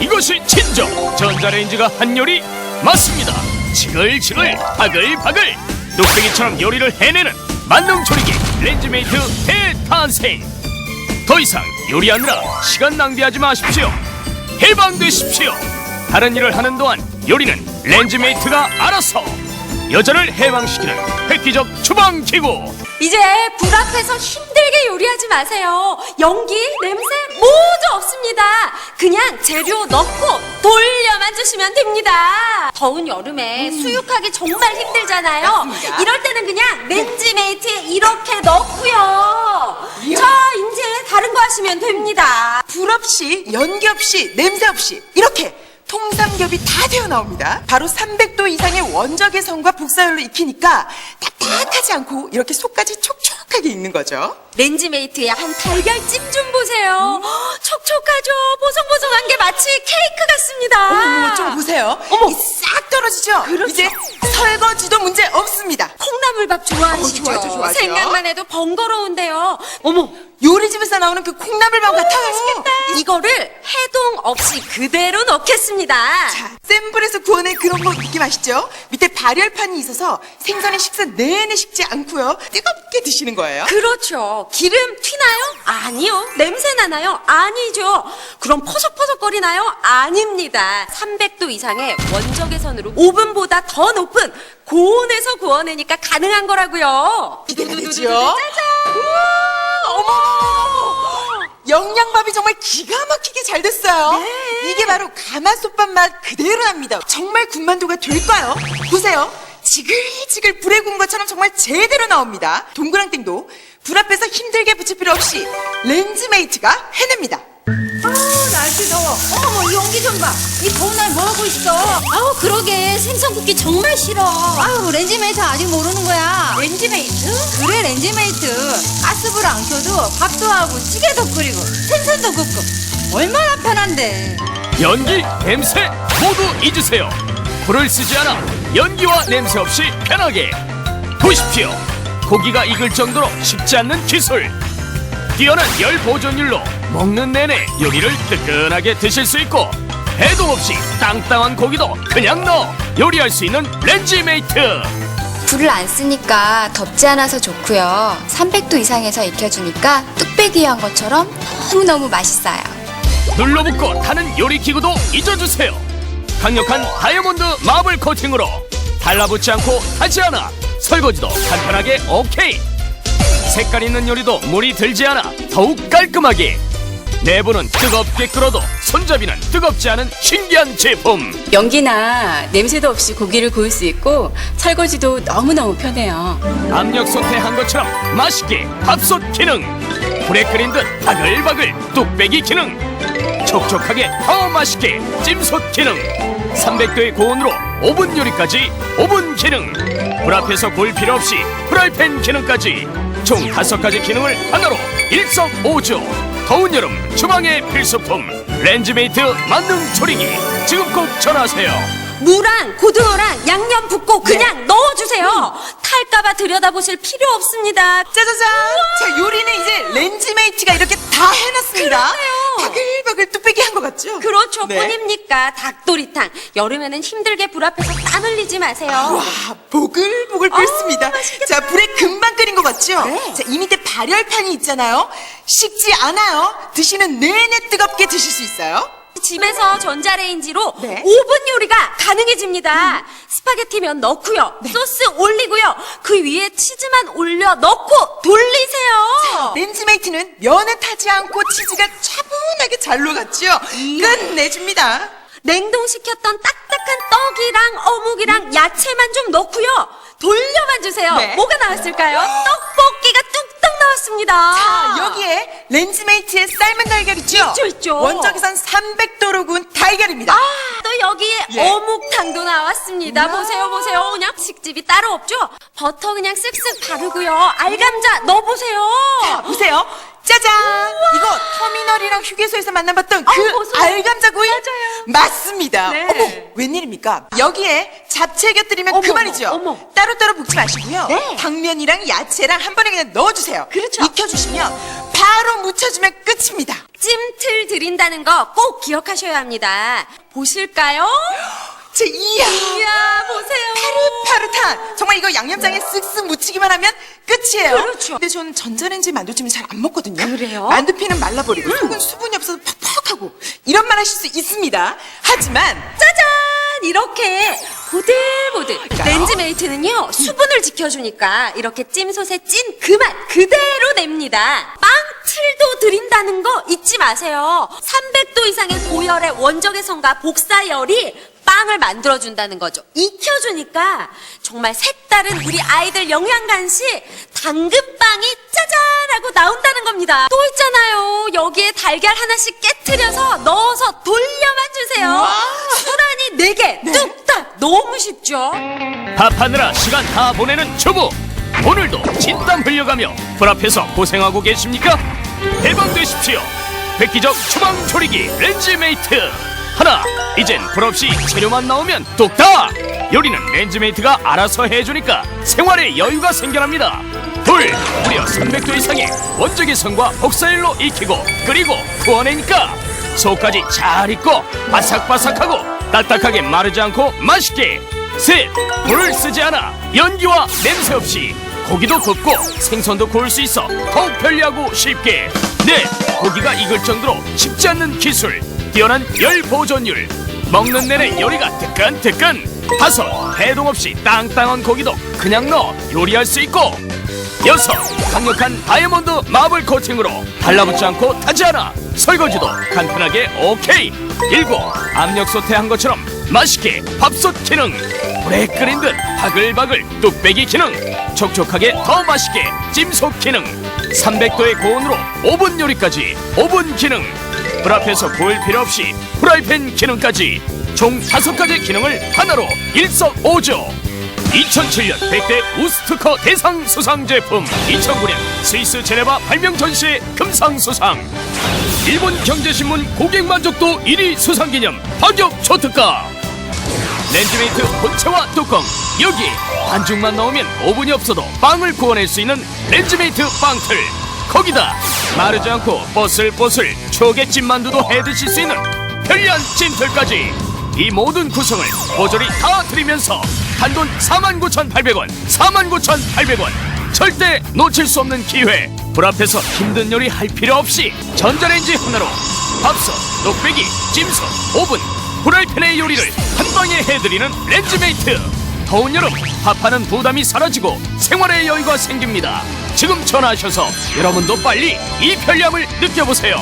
이것이 진정 전자레인지가 한 요리 맞습니다. 지글지글 바글바글 뚝배기처럼 요리를 해내는 만능 조리기 렌즈메이트 대탄생. 더 이상 요리하느라 시간 낭비하지 마십시오. 해방되십시오. 다른 일을 하는 동안 요리는 렌즈메이트가 알아서 여자를 해방시키는 획기적 주방 기구. 이제 불 앞에서 힘들게 요리하지 마세요. 연기, 냄새 모두 없습니다. 그냥 재료 넣고 돌려만 주시면 됩니다. 더운 여름에 수육하기 정말 힘들잖아요. 맞습니다. 이럴 때는 그냥 렌즈메이트에 이렇게 넣고요. 자, 이제 다른 거 하시면 됩니다. 불 없이, 연기 없이, 냄새 없이 이렇게 통삼겹이 다 되어 나옵니다. 바로 300 도 이상의 원적의 성과 북사열로 익히니까 딱딱하지 않고 이렇게 속까지 촉촉하게 익는 거죠. 렌즈메이트의 한 달걀찜 좀 보세요. 촉촉하죠? 보송보송한 게 마치 케이크 같습니다. 어머, 좀 보세요. 어머. 이싹 떨어지죠? 그렇죠. 이제 설거지도 문제 없습니다. 콩나물밥 좋아하시죠? 어, 좋아하죠, 좋아하죠. 생각만 해도 번거로운데요. 어머, 요리집에서 나오는 그 콩나물밥 같아요. 이거를 해동 없이 그대로 넣겠습니다. 자, 센 불에서 구워낸 그런 거 느낌 아시죠? 밑에 발열판이 있어서 생선의 식사 내내 식지 않고요. 뜨겁게 드시는 거예요. 그렇죠. 기름 튀나요? 아니요. 냄새 나나요? 아니죠. 그럼 퍼석퍼석거리나요? 아닙니다. 300도 이상의 원적외선 으로 오븐보다 더 높은 고온에서 구워내니까 가능한 거라고요. 기대가 되죠? 어머! 영양밥이 정말 기가 막히게 잘 됐어요. 네. 이게 바로 가마솥밥 맛 그대로 납니다. 정말 군만두가 될까요? 보세요. 지글지글 불에 구운 것처럼 정말 제대로 나옵니다. 동그랑땡도 불 앞에서 힘들게 붙일 필요 없이 렌즈메이트가 해냅니다. 날씨 더워 어머 이 연기 좀 봐 이 더운 날 뭐하고 있어 아우 그러게 생선 굽기 정말 싫어 아우 렌즈메이트 아직 모르는 거야 렌즈메이트? 그래 렌즈메이트 가스불 안 켜도 밥도 하고 찌개도 끓이고 생선도 굽고 얼마나 편한데 연기, 냄새 모두 잊으세요. 불을 쓰지 않아 연기와 냄새 없이 편하게 보십시오. 고기가 익을 정도로 식지 않는 기술. 뛰어난 열 보존율로 먹는 내내 요리를 뜨끈하게 드실 수 있고 해동 없이 땅땅한 고기도 그냥 넣어 요리할 수 있는 렌즈메이트. 불을 안 쓰니까 덥지 않아서 좋고요. 300도 이상에서 익혀주니까 뚝배기 한 것처럼 너무너무 맛있어요. 눌러붙고 타는 요리 기구도 잊어주세요. 강력한 다이아몬드 마블 코팅으로 달라붙지 않고 타지 않아 설거지도 간편하게 오케이. 색깔 있는 요리도 물이 들지 않아 더욱 깔끔하게. 내부는 뜨겁게 끓어도 손잡이는 뜨겁지 않은 신기한 제품. 연기나 냄새도 없이 고기를 구울 수 있고 설거지도 너무너무 편해요. 압력 소태한 것처럼 맛있게 밥솥 기능. 불에 끓인 듯 바글바글 뚝배기 기능. 촉촉하게 더 맛있게 찜솥 기능. 300도의 고온으로 오븐 요리까지 오븐 기능. 불 앞에서 구울 필요 없이 프라이팬 기능까지. 총 다섯 가지 기능을 하나로 일석오조. 더운 여름 주방의 필수품 렌즈메이트 만능 조리기. 지금 꼭 전화하세요. 무랑 고등어랑 양념 붓고 그냥 넣어주세요. 탈까봐 들여다보실 필요 없습니다. 짜자잔! 자, 요리는 이제 렌즈메이트가 이렇게 다 해놨습니다. 그러네요. 바글바글 뚝배기 한 것 같죠? 그렇죠. 네. 뿐입니까? 닭도리탕. 여름에는 힘들게 불 앞에서 땀 흘리지 마세요. 와, 보글보글 아우, 끓습니다. 맛있겠다. 자, 불에 금방 끓인 것 같죠? 네. 자, 이 밑에 발열판이 있잖아요. 식지 않아요. 드시는 내내 뜨겁게 드실 수 있어요. 집에서 전자레인지로 네. 5분 요리가 가능해집니다. 스파게티면 넣고요. 소스 올리고요. 그 위에 치즈만 올려 넣고 돌리세요. 렌즈메이트는 면에 타지 않고 치즈가 차분하게 잘 녹았죠? 끝내줍니다. 냉동시켰던 딱딱한 떡이랑 어묵이랑 야채만 좀 넣고요. 돌려만 주세요. 네. 뭐가 나왔을까요? 떡볶이가 나왔습니다. 자, 여기에 렌즈메이트의 삶은 달걀 있죠? 있죠, 있죠. 원적에선 300도로 구운 달걀입니다. 아, 또 여기에 예. 어묵탕도 나왔습니다. 보세요, 보세요. 그냥 식집이 따로 없죠? 버터 그냥 쓱쓱 바르고요. 알감자 넣어보세요. 자, 보세요. 짜잔! 이거 터미널이랑 휴게소에서 만나봤던 그 아우, 보세요. 알감자 구이? 맞아요. 맞습니다. 네. 어머, 웬일입니까? 여기에 잡채 곁들이면 어머, 그만이죠. 어머. 따로따로 볶지 마시고요. 네. 당면이랑 야채랑 한 번에 그냥 넣어주세요. 그렇죠. 익혀주시면 바로 묻혀주면 끝입니다. 찜틀 드린다는 거 꼭 기억하셔야 합니다. 보실까요? 제 이야. 이야, 정말 이거 양념장에 쓱쓱 묻히기만 하면 끝이에요. 그렇죠. 근데 전 전자레인지 만두찜은 잘안 먹거든요. 그래요? 만두피는 말라버리고 속은 수분이 없어서 퍽퍽하고 이런 말 하실 수 있습니다. 하지만 짜잔! 이렇게 보들보들. 렌즈메이트는요, 수분을 지켜주니까 이렇게 찜솥에 찐 그 맛 그대로 냅니다. 빵 틀도 드린다는 거 잊지 마세요. 300도 이상의 고열의 원적외 선과 복사열이 빵을 만들어준다는 거죠. 익혀주니까 정말 색다른 우리 아이들 영양 간식 당근빵이 짜잔 하고 나온다는 겁니다. 또 있잖아요. 여기에 달걀 하나씩 깨트려서 넣어서 돌려만 주세요. 수란이 4개 뚝딱 너무 쉽죠? 밥하느라 시간 다 보내는 주부 오늘도 진땀 흘려가며 불 앞에서 고생하고 계십니까? 해방되십시오. 획기적 주방 조리기 렌즈메이트. 하나 이젠 불 없이 재료만 나오면 뚝딱 요리는 렌즈메이트가 알아서 해주니까 생활에 여유가 생겨납니다. 둘 무려 300도 이상의 원적외선과 복사열로 익히고 끓이고 구워내니까 속까지 잘 익고 바삭바삭하고 딱딱하게 마르지 않고 맛있게. 셋 불을 쓰지 않아 연기와 냄새 없이 고기도 굽고 생선도 구울 수 있어 더욱 편리하고 쉽게. 넷 고기가 익을 정도로 식지 않는 기술. 뛰어난 열 보존율. 먹는 내내 요리가 뜨끈뜨끈. 다섯 해동 없이 땅땅한 고기도 그냥 넣어 요리할 수 있고. 여섯 강력한 다이아몬드 마블 코팅으로 달라붙지 않고 타지 않아 설거지도 간편하게 오케이. 일곱 압력 소태한 것처럼 맛있게 밥솥 기능. 불에 끓인 듯 바글바글 뚝배기 기능 촉촉하게 더 맛있게 찜속 기능 300도의 고온으로 오븐 요리까지 오븐 기능 불 앞에서 구울 필요 없이 프라이팬 기능까지 총 다섯 가지 기능을 하나로 일석오조. 2007년 100대 우스트커 대상 수상 제품 2009년 스위스 제네바 발명 전시회 금상 수상. 일본 경제신문 고객 만족도 1위 수상 기념 파격 초특가. 렌즈메이트 본체와 뚜껑 여기 반죽만 넣으면 오븐이 없어도 빵을 구워낼 수 있는 렌즈메이트 빵틀. 거기다 마르지 않고 뽀슬뽀슬 추억의 찐만두도 해드실 수 있는 편리한 찐틀까지. 이 모든 구성을 모조리 다 드리면서 단돈 49,800원 49,800원. 절대 놓칠 수 없는 기회. 불 앞에서 힘든 요리 할 필요 없이 전자레인지 하나로 밥솥, 녹배기, 찜솥, 오븐 프라이팬의 요리를 한 방에 해드리는 렌즈메이트 더운 여름 밥하는 부담이 사라지고 생활의 여유가 생깁니다. 지금 전화하셔서 여러분도 빨리 이 편리함을 느껴보세요